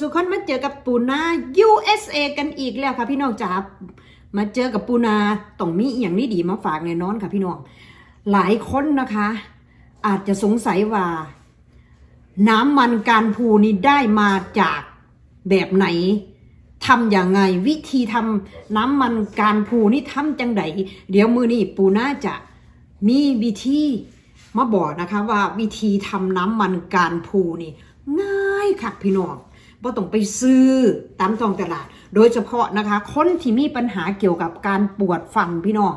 สุคนมาเจอกับปูนา USA กันอีกแล้วค่ะพี่น้องจ๋ามาเจอกับปูนาต้องมีอย่างนี้ดีมาฝากแน่นอนค่ะพี่น้อง หลายคนนะคะ อาจจะสงสัยว่า น้ำมันการพูนี่ได้มาจากแบบไหนทำอย่างไง วิธีทำน้ำมันการพูนี่ทำจังไดเดี๋ยวมือนี่ปูน่าจะมีวิธีมาบอกนะคะว่าวิธีทำน้ำมันการพูนี่ง่ายค่ะพี่น้อง บ่ต้องไปซื้อตามท้องตลาด โดยเฉพาะนะคะ คนที่มีปัญหาเกี่ยวกับการปวดฟันพี่น้อง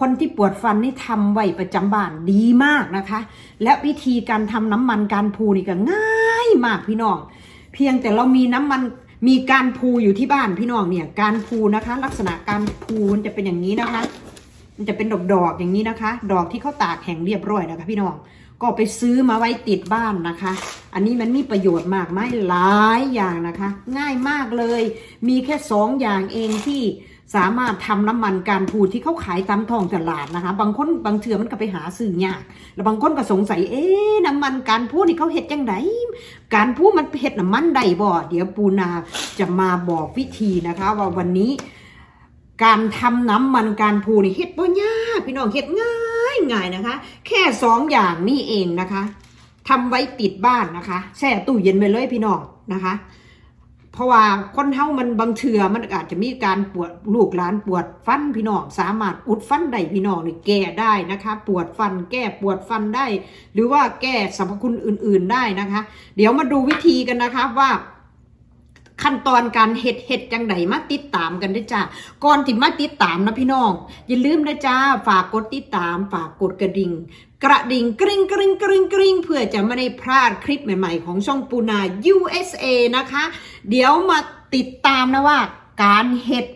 คนที่ปวดฟันนี่ทำไว้ประจำบ้านดีมากนะคะ และวิธีการทำน้ำมันการพูนี่ก็ง่ายมากพี่น้อง เพียงแต่เรามีน้ำมันมีการพูอยู่ที่บ้านพี่น้องเนี่ยการพูนะคะ ลักษณะการพูมันจะเป็นอย่างนี้นะคะ มันจะเป็นดอกดอกๆอย่างนี้นะคะ ดอกที่เขาตากแห้งเรียบร้อยนะคะพี่น้อง ก็ไปซื้อมาไว้ติดบ้านนะคะ อันนี้มันมีประโยชน์มากมายหลายอย่างนะคะ ง่ายมากเลย มีแค่สองอย่างเองที่สามารถทำน้ำมันการพูที่เขาขายตามท้องตลาดนะคะ บางคนบางเถื่อมันก็ไปหาซื้อยากแล้วบางคนก็สงสัยเอ๊ะน้ำมันการพูนี่เขาเห็ดจังไดการพูมันเห็ดน้ำมันใดบ่เดี๋ยวปูนาจะมาบอกวิธีนะคะ ว่าวันนี้ การทำน้ำมันการพูนี่เฮ็ดบ่ยากพี่น้องเฮ็ดง่าย ง่ายนะคะ แค่สองอย่างนี่เองนะคะทำไว้ติดบ้านนะคะแช่ตู้เย็นไปเลยพี่น้องนะคะ เพราะว่าคนเฮามันบางเทื่อมันอาจจะมีการปวดลูกหลานปวดฟันพี่น้องสามารถอุดฟันได้พี่น้องนี่แก้ได้นะคะ ปวดฟันแก้ปวดฟันได้ หรือว่าแก้สรรพคุณอื่น ๆได้นะคะ เดี๋ยวมาดูวิธีกันนะคะว่า ขั้นตอนการเห็ดเห็ดจังไดมาติดตามกันด้วยจ้าก่อนที่มาติดตามนะพี่น้องอย่าลืมนะจ้าฝากกดติดตามฝากกดกระดิ่งกระดิ่งกริ๊งกริ๊งกริ๊งกริ๊งเพื่อจะไม่ได้พลาดคลิปใหม่ ๆ ของช่องปูนา USA นะคะ เดี๋ยวมาติดตามนะว่า การเห็ด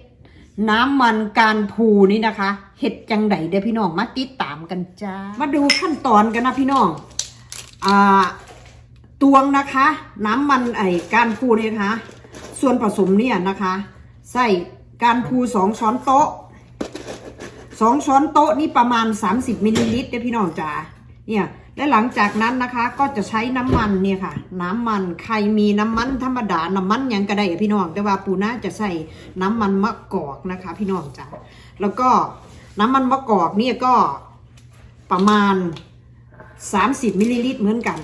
น้ำมันการพูนี่นะคะ เห็ดจังไดเดี๋ยวพี่น้องมาติดตามกันจ้า มาดูขั้นตอนกันนะพี่น้องอ่าตวงนะคะ น้ำมันไอการพูนี่นะคะ ส่วนผสมเนี่ยนะคะ ใส่การพูสองช้อนโต๊ะสองช้อนโต๊ะนี่ประมาณ 30มิลลิลิตรเด้พี่น้องจ๋าเนี่ยและหลังจากนั้นนะคะก็จะใช้น้ำมันเนี่ยค่ะ น้ำมันใครมีน้ำมันธรรมดาน้ำมันยังก็ได้พี่น้องแต่ว่าปูน่าจะใส่น้ำมันมะกอกนะคะ พี่น้องจ๋าแล้วก็น้ำมันมะกอกเนี่ยก็ประมาณ 30มิลลิลิตรเหมือนกัน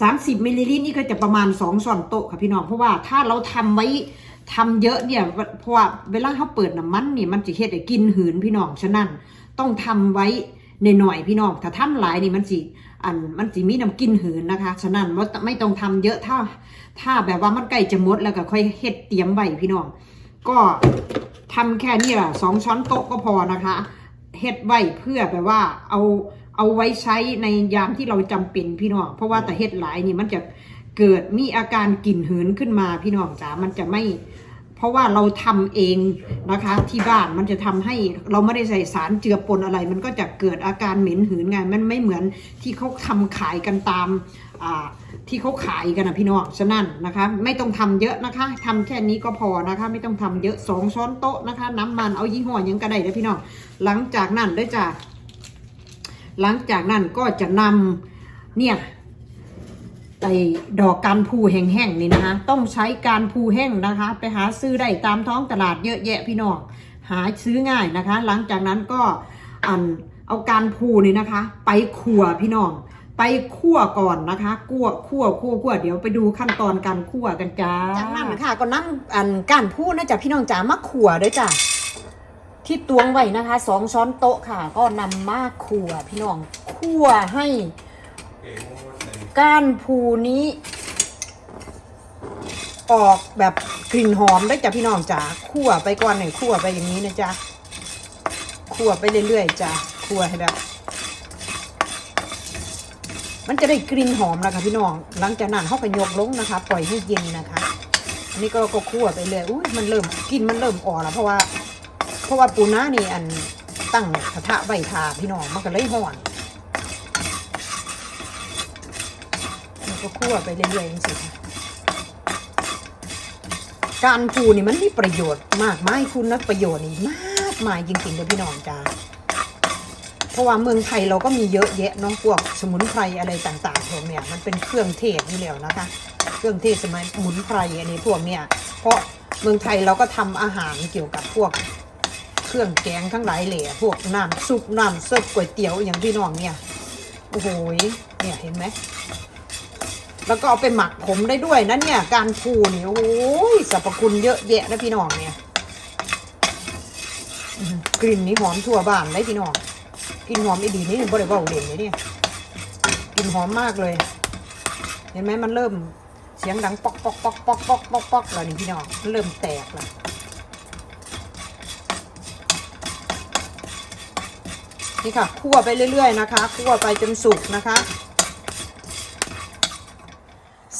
30มิลลิลิตรนี่ก็จะประมาณ2ช้อนโต๊ะค่ะพี่น้อง เพราะว่าถ้าเราทำไว้ทำเยอะเนี่ยเพราะว่าเวลาเขาเปิดน้ำมันนี่มันจะเฮ็ดให้กินหืนพี่น้องฉะนั้นต้องทำไว้ในหน่อยพี่น้อง ถ้าทำหลายนี่มันสิอันมันสิมีน้ำกินหืนนะคะ ฉะนั้นไม่ต้องทำเยอะถ้า ถ้าแบบว่ามันใกล้จะหมดแล้วก็ค่อยเฮ็ดเตรียมไว้พี่น้อง ก็ทำแค่นี้แหละสองช้อนโต๊ะก็พอนะคะเฮ็ดไว้เพื่อแบบว่าเอา เอาไว้ใช้ในยามที่เราจำเป็นพี่น้องเพราะว่าแต่เฮ็ดหลายนี่มันจะเกิดมีอาการกลิ่นหืนขึ้นมาพี่น้องจ๋ามันจะไม่ เพราะว่าเราทำเองนะคะ ที่บ้านมันจะทำให้เราไม่ได้ใส่สารเจือปนอะไร มันก็จะเกิดอาการเหม็นหืนไงมันไม่เหมือนที่เขาทำขายกันตามที่เขาขายกันนะพี่น้องฉะนั้นนะคะ ไม่ต้องทำเยอะนะคะทำแค่นี้ก็พอนะคะ ไม่ต้องทำเยอะสองช้อนโต๊ะนะคะ น้ำมันเอายี่ห้อยังก็ได้เลยพี่น้องหลังจากนั้นด้วยจ้ะ หลังจากนั้นก็จะนำเนี่ยไอดอกการพูแห้งๆนี่นะคะ ต้องใช้การพูแห้งนะคะ ไปหาซื้อได้ตามท้องตลาดเยอะแยะพี่น้องหาซื้อง่ายนะคะ หลังจากนั้นก็อันเอาการพูนี่นะคะ ไปขั่วพี่น้อง ไปคั่วก่อนนะคะคั่วคั่วคั่วคั่วเดี๋ยวไปดูขั้นตอนการคั่วกันจ้าจากนั้นค่ะก็นั่งอันการพูนะจ๊ะพี่น้องจ๋ามาขั่วด้วยจ้ะ ที่ตวงไว้นะคะสองช้อนโต๊ะค่ะ ก็นำมาคั่วพี่น้องคั่วให้ก้านพูนี้ ออกแบบกลิ่นหอมได้จ้ะพี่น้องจ๋าคั่วไปก่อนหน่อยคั่วไปอย่างนี้นะจ๊ะคั่วไปเรื่อยๆจ้ะคั่วให้แบบ มันจะได้กลิ่นหอมนะคะพี่น้อง หลังจากนั้นเขาก็ยกลงนะคะ ปล่อยให้เย็นนะคะ อันนี้ก็ก็คั่วไปเลยอุ้ยมันเริ่มกลินมันเริ่มออกแล้วเพราะว่า เพราะว่าปูน้านี่อันตั้งกระทะใบทาพี่น้องมันก็เลยห่อนแล้วก็คั่วไปเรื่อยๆจริงๆการปูนี่มันมีประโยชน์มากมายคุณนักประโยชน์นี่มากมายจริงๆเลยพี่น้องจ้าเพราะว่าเมืองไทยเราก็มีเยอะแยะเน้องพวกสมุนไพรอะไรต่างๆพวกเนี่ยมันเป็นเครื่องเทศนี่แล้วนะคะ เครื่องเทศสมุนไพรอันนี้พวกเนี้ยเพราะเมืองไทยเราก็ทำอาหารเกี่ยวกับพวก เครื่องแกงทั้งหลายแหล่พวกน้ำซุปน้ำเซุปก๋วยเตี๋ยวอย่างพี่น้องเนี่ยโอ้โหเนี่ยเห็นไหมแล้วก็เอาไปหมักผมได้ด้วยนะเนี่ย การพูนี่โอ้ยสรรพคุณเยอะแยะนะพี่น้องเนี่ยกลิ่นนี่หอมทั่วบ้านเลยพี่น้องกลิ่นหอมอีดีนี่บริเวาเด่นเลยเนี่ยกลิ่นหอมมากเลย เห็นไหมมันเริ่มเสียงดังป๊อกป๊อกป๊อกป๊อกป๊อกป๊อกป๊อกแล้วนี่พี่น้องเริ่มแตกแล้ว นี่ค่ะคั่วไปเรื่อย ๆ นะคะคั่วไปจนสุกนะคะ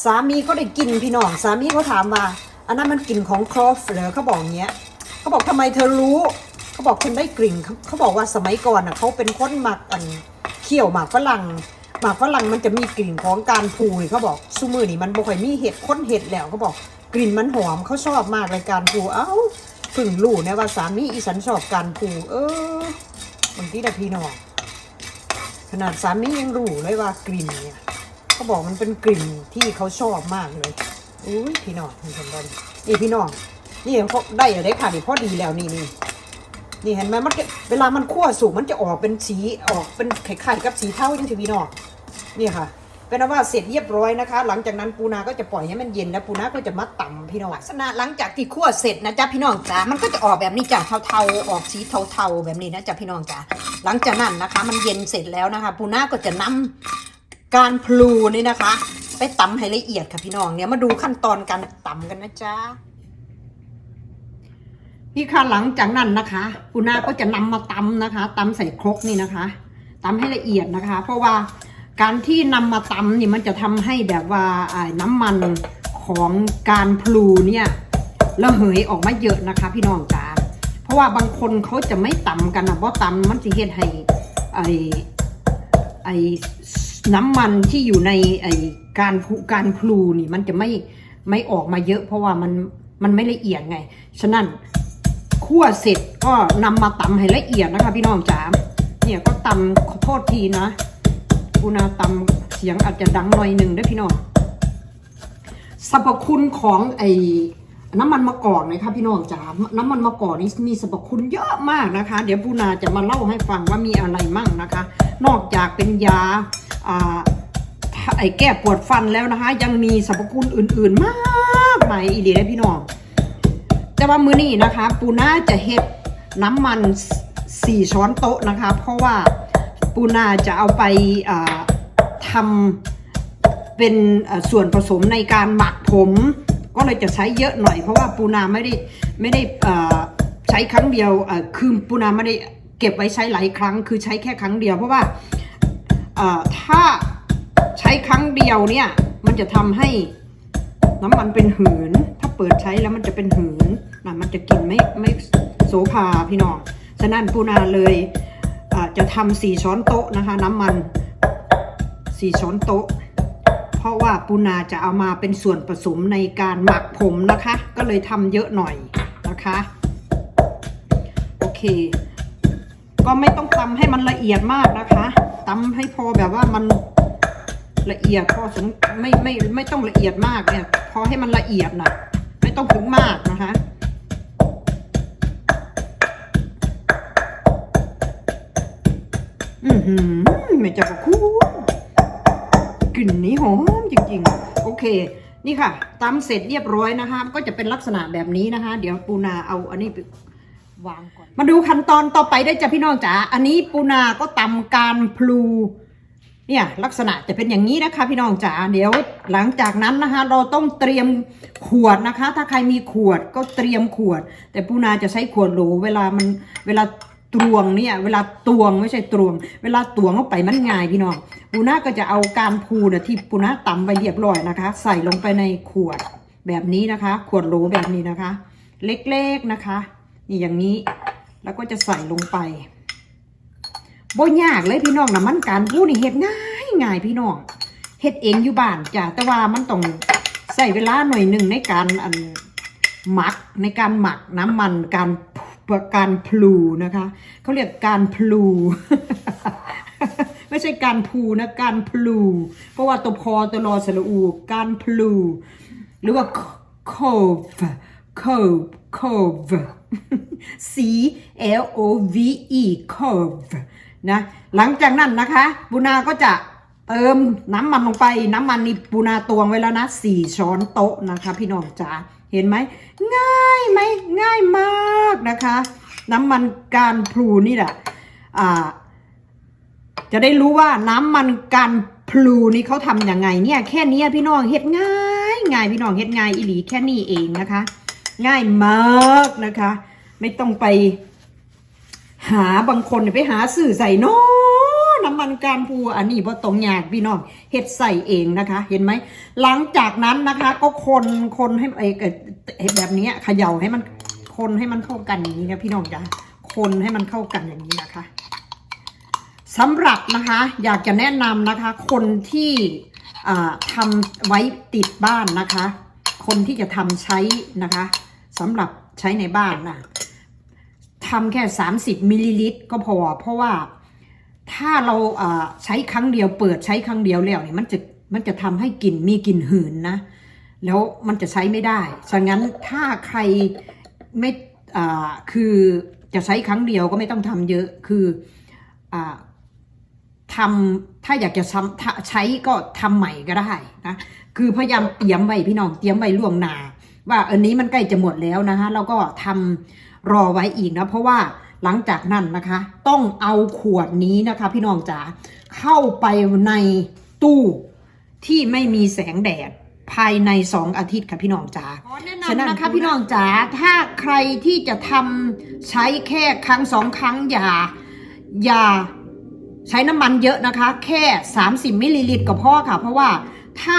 สามีเขาได้กินพี่น้องสามีเขาถามว่าอันนั้นมันกลิ่นของครอฟเหรอเขาบอกอย่างเงี้ยเขาบอกทำไมเธอรู้เขาบอกคุณได้กลิ่นเขาบอกว่าสมัยก่อนอะเขาเป็นคนหมักอันเคี่ยวหมากฝรั่งหมากฝรั่งมันจะมีกลิ่นของการพูยเขาบอกซูมือนี่มันบ่ค่อยมีเห็ดค้นเห็ดแล้วเขาบอกกลิ่นมันหอมเขาชอบมากเลยการพูเอ้าพิ่งรู้นะว่าสามีอีสันชอบการพูเออ บางทีนะพี่น้องขนาดสามียังรู้เลยว่ากลิ่นเนี่ยเขาบอกมันเป็นกลิ่นที่เขาชอบมากเลยอุ้ยพี่น้องเห็นไหมนี่พี่น้องนี่เขาได้อะไรค่ะนี่พอดีแล้วนี่นี่นี่เห็นไหมมันเวลามันคั่วสุกมันจะออกเป็นสีออกเป็นไข่ๆกับสีเทาจังทีพี่น้องนี่ค่ะ เป็นอันว่าเสร็จเรียบร้อยนะคะ หลังจากนั้นปูนาก็จะปล่อยให้มันเย็นแล้วปูนาก็จะมาตำพี่น้องลักษณะหลังจากที่คั่วเสร็จนะจ๊ะพี่น้องจ๋ามันก็จะออกแบบนี้จ้ะเทาๆออกสีเทาๆแบบนี้นะจ๊ะพี่น้องจ๋าหลังจากนั้นนะคะ มันเย็นเสร็จแล้วนะคะ ปูนาก็จะนำการพลูนี่นะคะ ไปตำให้ละเอียดค่ะพี่น้องเนี่ยมาดูขั้นตอนการตำกันนะจ๊ะพี่ค่ะหลังจากนั้นนะคะปูนาก็จะนำมาตำนะคะตำใส่ครกนี่นะคะตำให้ละเอียดนะคะ เพราะว่า การที่นำมาตำนี่มันจะทำให้แบบว่าน้ำมันของการพลูเนี่ยระเหยออกมาเยอะนะคะ พี่น้องจ๋าเพราะว่าบางคนเขาจะไม่ตำกันนะเพราะตำมันจะเฮ็ดให้ไอไอ้น้ำมันที่อยู่ในไอ้การพลุการพลูนี่มันจะไม่ไม่ออกมาเยอะ เพราะว่ามันมันไม่ละเอียดไง ฉะนั้นคั่วเสร็จก็นำมาตำให้ละเอียดนะคะ พี่น้องจ๋าเนี่ยก็ตำขอโทษทีนะ กูนาตำเสียงอาจจะดังหน่อยหนึ่งด้วยพี่น้องสรรพคุณของไอ้น้ำมันมะกอกนะคะพี่น้องจ๋าน้ำมันมะกอกนี่มีสรรพคุณเยอะมากนะคะ เดี๋ยวปูนาจะมาเล่าให้ฟังว่ามีอะไรมั่งนะคะ นอกจากเป็นยาอ่าไอ้แก้ปวดฟันแล้วนะคะ ยังมีสรรพคุณอื่น ๆ มากมายอีเดียพี่น้องแต่ว่ามื้อนี้นะคะ ปูนาจะเฮ็ดน้ำมันสี่ช้อนโต๊ะนะคะ เพราะว่า ปูนาจะเอาไปทำเป็นส่วนผสมในการหมักผม ก็เลยจะใช้เยอะหน่อย เพราะว่าปูนาไม่ได้ไม่ได้ใช้ครั้งเดียวคือปูนาไม่ได้เก็บไว้ใช้หลายครั้ง คือใช้แค่ครั้งเดียว เพราะว่าถ้าใช้ครั้งเดียวเนี่ยมันจะทำให้น้ำมันเป็นหืน ถ้าเปิดใช้แล้วมันจะเป็นหืนนะมันจะกินไม่ไม่โสภาพี่น้อง ฉะนั้นปูนาเลย จะทำสี่ช้อนโต๊ะนะคะ น้ำมันสี่ช้อนโต๊ะ เพราะว่าปูนาจะเอามาเป็นส่วนผสมในการหมักผมนะคะ ก็เลยทำเยอะหน่อยนะคะ โอเค ก็ไม่ต้องตำให้มันละเอียดมากนะคะตำให้พอแบบว่ามันละเอียดพอสมไม่ไม่ไม่ต้องละเอียดมากเนี่ยพอให้มันละเอียดนะไม่ต้องถึงมากนะคะ อือหือไม่จะบอกคุณกลิ่นนี้หอมจริงๆ โอเค นี่ค่ะตำเสร็จเรียบร้อยนะคะ ก็จะเป็นลักษณะแบบนี้นะคะ เดี๋ยวปูนาเอาอันนี้ไปวางก่อน มาดูขั้นตอนต่อไปได้จ้ะพี่น้องจ๋า อันนี้ปูนาก็ตำการพลูเนี่ยลักษณะจะเป็นอย่างนี้นะคะ พี่น้องจ๋าเดี๋ยวหลังจากนั้นนะคะ เราต้องเตรียมขวดนะคะ ถ้าใครมีขวดก็เตรียมขวด แต่ปูนาจะใช้ขวดโหลเวลามันเวลา ตวงเนี่ย เวลาตวงไม่ใช่ตวง เวลาตวงเข้าไปมันง่ายพี่น้องปูน่าก็จะเอาการพูเนี่ยที่ปูน่าตำไปเรียบร้อยนะคะ ใส่ลงไปในขวดแบบนี้นะคะ ขวดโหลแบบนี้นะคะ เล็กๆนะคะนี่อย่างนี้แล้วก็จะใส่ลงไปบ่ยากเลยพี่น้องนะมันการพูนี่เฮ็ดง่ายง่ายพี่น้องเฮ็ดเองอยู่บ้านจ้ะแต่ว่ามันต้องใส่เวลาหน่อยหนึ่งในการอันหมักในการหมักน้ำมันการ การพลูนะคะ เขาเรียกการพลูไม่ไม่ใช่การพูนะการพลู เพราะว่าตัวพอตัวรอสระอู การพลู หรือว่า cove cove cove c l o v e cove นะหลังจากนั้นนะคะบุนาก็จะเติมน้ำมันลงไป น้ำมันนี่ปูนาตวงไว้แล้วนะสี่ช้อนโต๊ะนะคะ พี่น้องจ๋า เห็นไหม ง่ายไหมง่ายมากนะคะ น้ำมันการพลูนี่แหละอ่าจะได้รู้ว่าน้ำมันการพลูนี่เขาทำยังไงเนี่ย แค่นี้พี่น้องเฮ็ดง่ายง่ายพี่น้องเฮ็ดง่ายอีหลีแค่นี้เองนะคะ ง่ายมากนะคะ ไม่ต้องไป หาบางคนไปหาสื่อใส่เนอันการพูอันนี้พอตรงหยากพี่น้องเฮ็ดใส่เองนะคะ เห็นไหม หลังจากนั้นนะคะ ก็คนคนให้ไอ้เอ่อแบบนี้เขย่าให้มันคนให้มันเข้ากันอย่างนี้นะพี่น้องจ้ะคนให้มันเข้ากันอย่างนี้นะคะสำหรับนะคะ อยากจะแนะนำนะคะ คนที่อ่าทำไว้ติดบ้านนะคะ คนที่จะทำใช้นะคะสำหรับใช้ในบ้านนะทำแค่ 30มิลลิลิตรก็พอ เพราะว่า ถ้าเราใช้ครั้งเดียวเปิดใช้ครั้งเดียวแล้วเนี่ยมันจะมันจะทำให้กลิ่นมีกลิ่นหืนนะ แล้วมันจะใช้ไม่ได้ ฉะนั้นถ้าใครไม่คือจะใช้ครั้งเดียวก็ไม่ต้องทำเยอะคืออ่าทำถ้าอยากจะใช้ก็ทำใหม่ก็ได้นะคือพยายามเตรียมไว้พี่น้องเตรียมไว้ล่วงหน้าว่าอันนี้มันใกล้จะหมดแล้วนะคะแล้วก็ทำรอไว้อีกนะเพราะว่า หลังจากนั้นนะคะ ต้องเอาขวดนี้นะคะ พี่น้องจ๋าเข้าไปในตู้ที่ไม่มีแสงแดดภายในสองอาทิตย์ค่ะพี่น้องจ๋าฉะนั้นนะคะพี่น้องจ๋าถ้าใครที่จะทำใช้แค่ครั้งสองครั้งอย่าอย่าใช้น้ำมันเยอะนะคะ แค่ 30มิลลิลิตรก็พอค่ะ เพราะว่าถ้า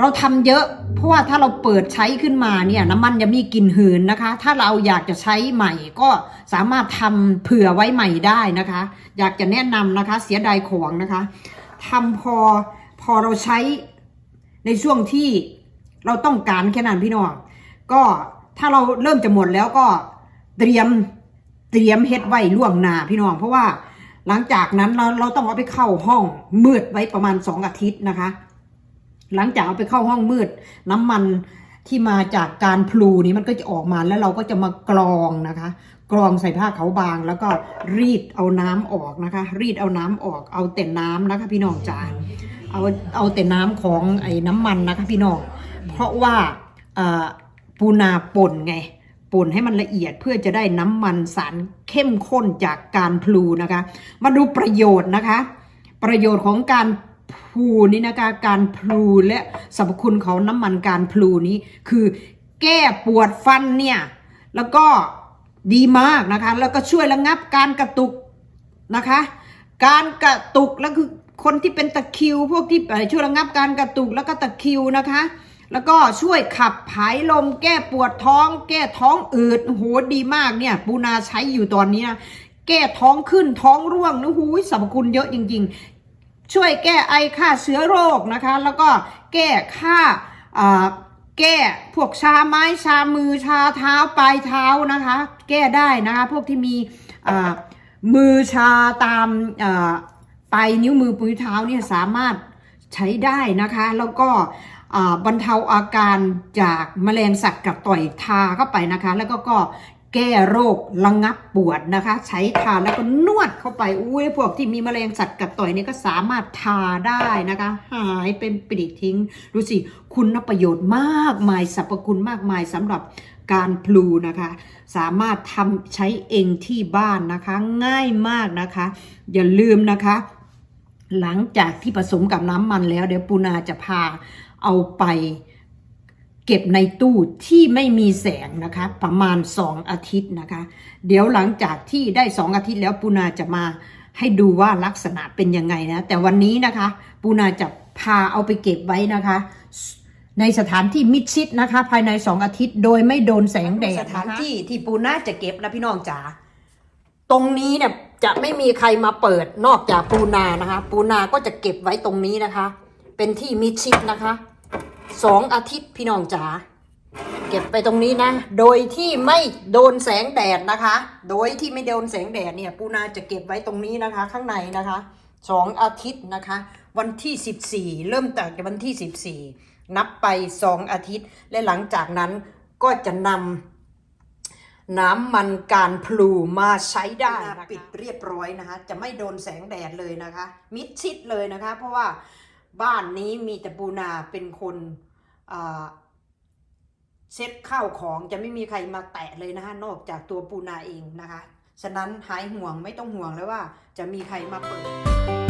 เราทำเยอะ เพราะว่าถ้าเราเปิดใช้ขึ้นมาเนี่ยน้ำมันจะมีกลิ่นหืนนะคะ ถ้าเราอยากจะใช้ใหม่ก็สามารถทำเผื่อไว้ใหม่ได้นะคะ อยากจะแนะนำนะคะ เสียดายของนะคะทำพอพอเราใช้ในช่วงที่เราต้องการแค่นั้นพี่น้องก็ถ้าเราเริ่มจะหมดแล้วก็เตรียมเตรียมเฮ็ดไว้ล่วงหน้าพี่น้องเพราะว่าหลังจากนั้นเราเราต้องเอาไปเข้าห้องมืดไว้ประมาณสองอาทิตย์นะคะ หลังจากเอาไปเข้าห้องมืด น้ำมันที่มาจากการพลูนี้มันก็จะออกมาแล้วเราก็จะมากรองนะคะ กรองใส่ผ้าขาวบางแล้วก็รีดเอาน้ำออกนะคะ รีดเอาน้ำออกเอาแต่น้ำนะคะ พี่น้องจ๋าเอาเอาแต่น้ำของไอ้น้ำมันนะคะ พี่น้องเพราะว่าปูนาป่นไงป่นให้มันละเอียดเพื่อจะได้น้ำมันสารเข้มข้นจากการพลูนะคะ มาดูประโยชน์นะคะ ประโยชน์ของการ พลูนี่นะคะการพลูและสรรพคุณของน้ำมันการพลูนี้ คือแก้ปวดฟันเนี่ยแล้วก็ดีมากนะคะ แล้วก็ช่วยระงับการกระตุกนะคะ การกระตุกแล้วคือคนที่เป็นตะคิว พวกที่ช่วยระงับการกระตุกแล้วก็ตะคิวนะคะ แล้วก็ช่วยขับผายลม แก้ปวดท้อง แก้ท้องอืดโอ้โหดีมากเนี่ย ปูนาใช้อยู่ตอนนี้นะแก้ท้องขึ้นท้องร่วงนะหูยสรรพคุณเยอะจริง ๆ ช่วยแก้ไอฆ่าเชื้อโรคนะคะ แล้วก็แก้ฆ่าแก้พวกชาไม้ชามือชาเท้าปลายเท้านะคะ แก้ได้นะคะพวกที่มีมือชาตามปลายนิ้วมือปลายเท้าเนี่ยสามารถใช้ได้นะคะ แล้วก็บรรเทาอาการจากแมลงสัตว์กัดต่อยทาเข้าไปนะคะ แล้วก็ก็ แก้โรคระงับปวดนะคะ ใช้ทาแล้วก็นวดเข้าไปอุ้ยพวกที่มีแมลงสัตว์กัดต่อยนี่ก็สามารถทาได้นะคะ หายเป็นปลิดทิ้ง ดูสิ คุณประโยชน์มากมายสรรพคุณมากมายสำหรับการพลูนะคะ สามารถทำใช้เองที่บ้านนะคะ ง่ายมากนะคะ อย่าลืมนะคะ หลังจากที่ผสมกับน้ำมันแล้ว เดี๋ยวปูนาจะพาเอาไป เก็บในตู้ที่ไม่มีแสงนะคะ ประมาณ 2 อาทิตย์นะคะ เดี๋ยวหลังจากที่ได้ 2 อาทิตย์แล้วปูนาจะมาให้ดูว่าลักษณะเป็นยังไงนะ แต่วันนี้นะคะปูนาจะพาเอาไปเก็บไว้นะคะ ในสถานที่มิดชิดนะคะ ภายใน 2 อาทิตย์โดยไม่โดนแสงแดดสถานที่ที่ปูนาจะเก็บนะพี่น้องจ๋าตรงนี้เนี่ยจะไม่มีใครมาเปิดนอกจากปูนานะคะ ปูนาก็จะเก็บไว้ตรงนี้นะคะ เป็นที่มิดชิดนะคะ สองอาทิตย์พี่น้องจ๋าเก็บไปตรงนี้นะ โดยที่ไม่โดนแสงแดดนะคะ โดยที่ไม่โดนแสงแดดเนี่ยปูนาจะเก็บไว้ตรงนี้นะคะ ข้างในนะคะสองอาทิตย์นะคะ วันที่14เริ่มจากวันที่14นับไป2องอาทิตย์ และหลังจากนั้นก็จะนำน้ำมันการพลูมาใช้ได้ะะปิดเรียบร้อยนะคะ จะไม่โดนแสงแดดเลยนะคะ มิดชิดเลยนะคะ เพราะว่า บ้านนี้มีแต่ปูนาเป็นคนเช็ดข้าวของจะไม่มีใครมาแตะเลยนะคะนอกจากตัวปูนาเองนะคะ ฉะนั้นหายห่วงไม่ต้องห่วงแล้วว่าจะมีใครมาเปิด